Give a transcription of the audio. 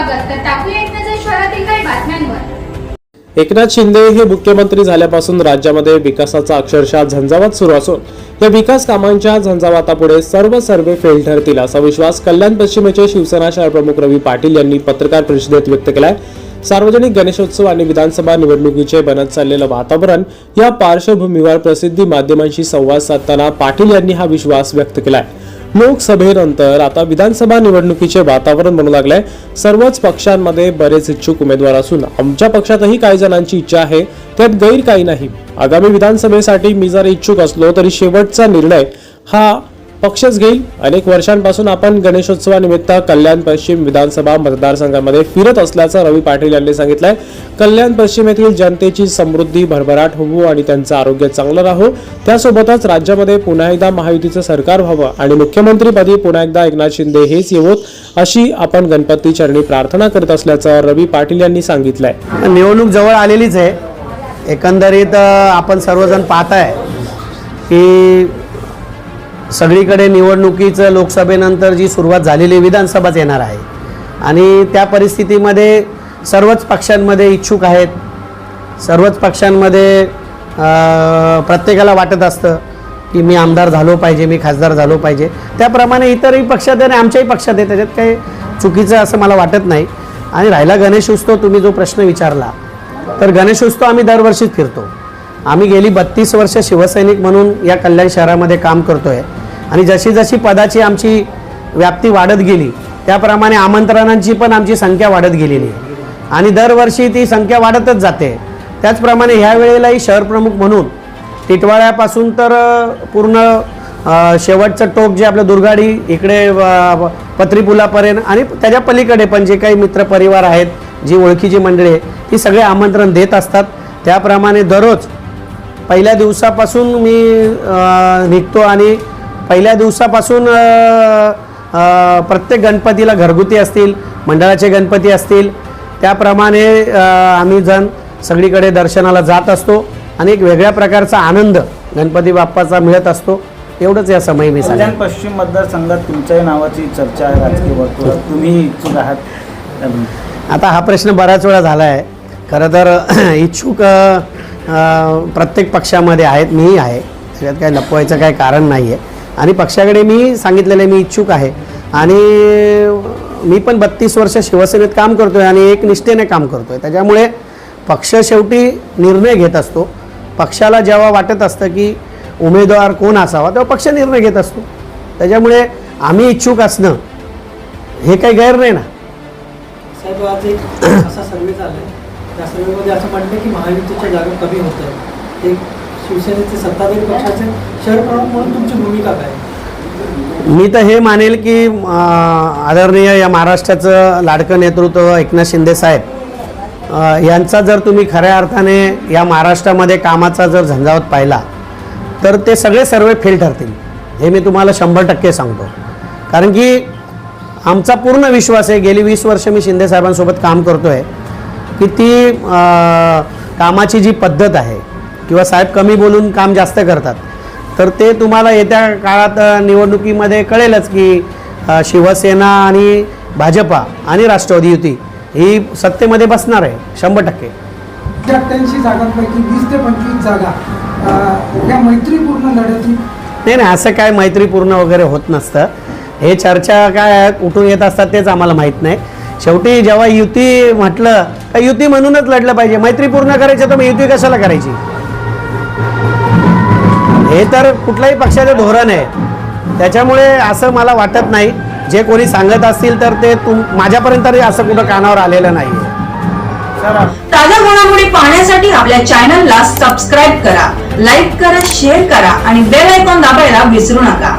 स्वागत. तर टाकूया एक नजर शहरातील काही बातम्यांवर. एकनाथ शिंदे हे मुख्यमंत्री झाल्यापासून राज्यामध्ये विकासाचा अक्षरशः झंझावात सुरू असून या विकास कामांच्या झंझावातापुढे सर्व सर्वे फेल ठरतील असा विश्वास कल्याण पश्चिमेचे शिवसेना शहर प्रमुख रवी पाटील यांनी पत्रकार परिषदेत व्यक्त केलाय. सार्वजनिक गणेशोत्सव आणि विधानसभा निवडणुकीचे बनत चाललेलं वातावरण या पार्श्वभूमीवर प्रसिद्धी माध्यमांशी संवाद साधताना पाटील यांनी हा विश्वास व्यक्त केलाय. लोकसभेनंतर आता विधानसभा निवडणुकीचे वातावरण बनू लागले सर्वच पक्षांमध्ये बरेच इच्छुक उमेदवार असून आमच्या पक्षातही काही जणांची इच्छा आहे. त्यात गैर काही नाही. आगामी विधानसभेसाठी मी जर इच्छुक असलो तरी शेवटचा निर्णय हा पक्षच घेईल. अनेक वर्षांपासून आपण गणेशोत्सवानिमित्त कल्याण पश्चिम विधानसभा मतदारसंघामध्ये फिरत असल्याचं रवी पाटील यांनी सांगितलंय. कल्याण पश्चिम येथील जनतेची समृद्धी भरभराट होवो आणि त्यांचं आरोग्य चांगलं राहो. त्यासोबतच राज्यामध्ये पुन्हा एकदा महायुतीचं सरकार व्हावं आणि मुख्यमंत्रीपदी पुन्हा एकदा एकनाथ शिंदे हेच येवोत अशी आपण गणपती चरणी प्रार्थना करत असल्याचं रवी पाटील यांनी सांगितलंय. निवडणूक जवळ आलेलीच आहे. एकंदरीत आपण सर्वजण पाहताय की सगळीकडे निवडणुकीचं लोकसभेनंतर जी सुरुवात झालेली विधानसभाच येणार आहे. आणि त्या परिस्थितीमध्ये सर्वच पक्षांमध्ये इच्छुक आहेत. सर्वच पक्षांमध्ये प्रत्येकाला वाटत असतं की मी आमदार झालो पाहिजे मी खासदार झालो पाहिजे. त्याप्रमाणे इतरही पक्षात आहे आणि आमच्याही पक्षात आहे त्याच्यात काही चुकीचं असं मला वाटत नाही. आणि राहिला गणेश उत्सव तुम्ही जो प्रश्न विचारला तर गणेश उत्सव आम्ही दरवर्षीच फिरतो. आम्ही गेली बत्तीस वर्ष शिवसैनिक म्हणून या कल्याण शहरामध्ये काम करतो आहे आणि जशी जशी पदाची आमची व्याप्ती वाढत गेली त्याप्रमाणे आमंत्रणांची पण आमची संख्या वाढत गेलेली आहे. आणि दरवर्षी ती संख्या वाढतच जाते. त्याचप्रमाणे ह्या वेळेलाही शहर प्रमुख म्हणून टिटवाळ्यापासून तर पूर्ण शेवटचं टोक जे आपलं दुर्गाडी इकडे पत्रीपुलापर्यंत आणि त्याच्या पलीकडे पण जे काही मित्रपरिवार आहेत जी ओळखीची मंडळी आहे ती सगळे आमंत्रण देत असतात. त्याप्रमाणे दररोज पहिल्या दिवसापासून मी निघतो आणि पहिल्या दिवसापासून प्रत्येक गणपतीला घरगुती असतील मंडळाचे गणपती असतील. त्याप्रमाणे आम्ही जण सगळीकडे दर्शनाला जात असतो आणि एक वेगळ्या प्रकारचा आनंद गणपती बाप्पाचा मिळत असतो. एवढंच या समय मी सांगेन. पश्चिम मतदारसंघात तुमच्याही नावाची चर्चा आहे राजकीय वर्तुळात तुम्ही इच्छुक आहात? आता हा प्रश्न बऱ्याच वेळा झाला आहे खरं तर इच्छुक प्रत्येक पक्षामध्ये आहेत मीही आहे. त्याच्यात काही लपवायचं काही कारण नाही आहे आणि पक्षाकडे मी सांगितलेलं आहे मी इच्छुक आहे. आणि मी पण बत्तीस वर्ष शिवसेनेत काम करतो आहे आणि एक निष्ठेने काम करतो आहे त्याच्यामुळे पक्ष शेवटी निर्णय घेत असतो. पक्षाला जेव्हा वाटत असतं की उमेदवार कोण असावा तेव्हा पक्ष निर्णय घेत असतो. त्याच्यामुळे आम्ही इच्छुक असणं हे काही गैर नाही ना. साहेब आज एक असा सर्वे चाललाय त्या सर्वेमध्ये असं म्हटलं की महायुतीच्या जागा कमी होत आहे शिवसेनेचे सत्ताधारी पक्षाचे शहर प्रमुख म्हणून तुमची भूमिका काय? मी तर हे मानेल की आदरणीय या महाराष्ट्राचं लाडकं नेतृत्व एकनाथ शिंदे साहेब यांचा जर तुम्ही खऱ्या अर्थाने या महाराष्ट्रामध्ये कामाचा जर झंझावत पाहिला तर ते सगळे सर्वे फेल ठरतील. हे मी तुम्हाला शंभर टक्के सांगतो. कारण की आमचा पूर्ण विश्वास आहे गेली वीस वर्ष मी शिंदे साहेबांसोबत काम करतो आहे की ती कामाची जी पद्धत आहे किंवा साहेब कमी बोलून काम जास्त करतात. तर ते तुम्हाला येत्या काळात निवडणुकीमध्ये कळेलच की शिवसेना आणि भाजपा आणि राष्ट्रवादी युती ही सत्तेमध्ये बसणार आहे शंभर टक्के. अठ्ठ्याऐंशी जागांपैकी वीस ते पंचवीस जागा या मैत्रीपूर्ण लढती नाही नाही असं काय मैत्रीपूर्ण वगैरे होत नसतं. हे चर्चा काय कुठून येत असतात तेच आम्हाला माहीत नाही. शेवटी जेव्हा युती म्हटलं का युती म्हणूनच लढलं पाहिजे. मैत्रीपूर्ण करायचं तर मग युती कशाला करायची? हे तर कुठल्याही पक्षाचं धोरण आहे. त्याच्यामुळे असं मला वाटत नाही. जे कोणी सांगत असतील तर ते तुम माझ्यापर्यंत तरी असं कुठं कानावर आलेलं नाही ताज्या घडामोडी पाहण्यासाठी आपल्या चॅनलला सबस्क्राईब करा लाईक करा शेअर करा आणि बेल आयकॉन दाबायला विसरू नका.